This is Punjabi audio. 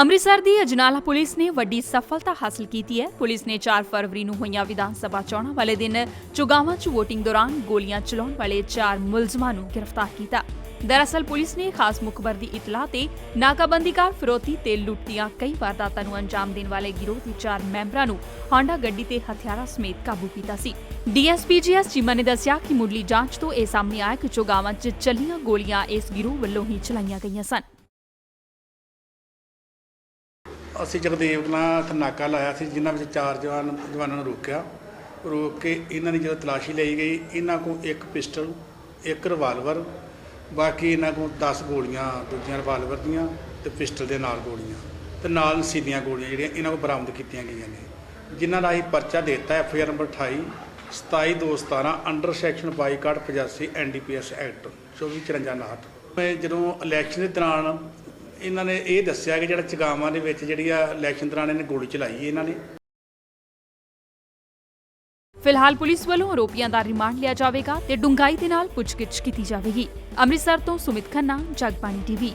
ਅੰਮ੍ਰਿਤਸਰ ਦੀ ਅਜਨਾਲਾ ਪੁਲਿਸ ਨੇ ਵੱਡੀ ਸਫਲਤਾ ਹਾਸਲ ਕੀਤੀ ਹੈ। ਪੁਲਿਸ ਨੇ 4 ਫਰਵਰੀ ਨੂੰ ਹੋਈਆਂ ਵਿਧਾਨ ਸਭਾ ਚੋਣਾਂ ਵਾਲੇ ਦਿਨ ਚੁਗਾਵਾਂ 'ਚ VOTING ਦੌਰਾਨ ਗੋਲੀਆਂ ਚਲਾਉਣ ਵਾਲੇ 4 ਮੁਲਜ਼ਮਾਂ ਨੂੰ ਗ੍ਰਿਫਤਾਰ ਕੀਤਾ। ਦਰਅਸਲ ਪੁਲਿਸ ਨੇ ਖਾਸ ਮੁਖਬਰ ਦੀ ਇਤਲਾਹ ਤੇ ਨਾਕਾਬੰਦੀ ਕਰ ਫਿਰੋਤੀ ਤੇ ਲੁੱਟ ਦੀਆਂ ਕਈ ਵਾਰਦਾਤਾਂ ਨੂੰ ਅੰਜਾਮ ਦੇਣ ਵਾਲੇ ਗਿਰੋਹ ਦੇ 4 ਮੈਂਬਰਾਂ ਨੂੰ ਹਾਂਡਾ ਗੱਡੀ ਤੇ ਹਥਿਆਰਾਂ ਸਮੇਤ ਕਾਬੂ ਕੀਤਾ ਸੀ। ਡੀਐਸਪੀਜੀਐਸ ਚੀਮਾ ਨੇ ਦੱਸਿਆ ਕਿ ਮੁੱਢਲੀ ਜਾਂਚ ਤੋਂ ਇਹ ਸਾਹਮਣੇ ਆਇਆ ਕਿ ਚੁਗਾਵਾਂ 'ਚ ਚੱਲੀਆਂ ਗੋਲੀਆਂ ਇਸ ਗਿਰੋਹ ਵੱਲੋਂ ਹੀ ਚਲਾਈਆਂ ਗਈਆਂ ਸਨ। ਅਸੀਂ ਜਗਦੇਵ ਨਾਲ ਇੱਥੇ ਨਾਕਾ ਲਾਇਆ ਸੀ, ਜਿਨ੍ਹਾਂ ਵਿੱਚ ਚਾਰ ਜਵਾਨ, ਜਵਾਨਾਂ ਨੂੰ ਰੋਕਿਆ। ਰੋਕ ਕੇ ਇਹਨਾਂ ਦੀ ਜਦੋਂ ਤਲਾਸ਼ੀ ਲਈ ਗਈ, ਇਹਨਾਂ ਕੋਲ ਇੱਕ ਪਿਸਟਲ, ਇੱਕ ਰਿਵਾਲਵਰ ਬਾਕੀ ਇਹਨਾਂ ਕੋਲ 10 ਗੋਲੀਆਂ, ਦੂਜੀਆਂ ਰਿਵਾਲਵਰ ਦੀਆਂ ਤੇ ਪਿਸਟਲ ਦੇ ਨਾਲ ਗੋਲੀਆਂ ਤੇ ਨਾਲ ਨਸੀਦੀਆਂ ਗੋਲੀਆਂ ਜਿਹੜੀਆਂ ਇਹਨਾਂ ਕੋਲ ਬਰਾਮਦ ਕੀਤੀਆਂ ਗਈਆਂ ਨੇ। ਜਿਨ੍ਹਾਂ ਦਾ ਅਸੀਂ ਪਰਚਾ ਦੇ ਦਿੱਤਾ F I R number 28 27217 under section 2285 NDPS act 2454 ਮੈਂ ਜਦੋਂ ਇਲੈਕਸ਼ਨ ਦੇ ਦੌਰਾਨ ਇਹਨਾਂ ਨੇ ਇਹ ਦੱਸਿਆ ਕਿ ਜਿਹੜਾ ਚਗਾਵਾਂ ਦੇ ਵਿੱਚ ਜਿਹੜੀ ਆ ਇਲੈਕਸ਼ਨ ਦੌਰਾਨ ਇਹਨੇ ਗੋਲੀ ਚਲਾਈ ਇਹਨਾਂ ਨੇ। ਫਿਲਹਾਲ ਪੁਲਿਸ ਵੱਲੋਂ ਆਰੋਪੀਆਂ ਦਾ ਰਿਮਾਂਡ ਲਿਆ ਜਾਵੇਗਾ ਤੇ ਡੂੰਘਾਈ ਦੇ ਨਾਲ ਪੁੱਛਗਿੱਛ ਕੀਤੀ ਜਾਵੇਗੀ। ਅੰਮ੍ਰਿਤਸਰ ਤੋਂ ਸੁਮਿਤ ਖੰਨਾ, ਜਗਬਾਣੀ ਟੀਵੀ।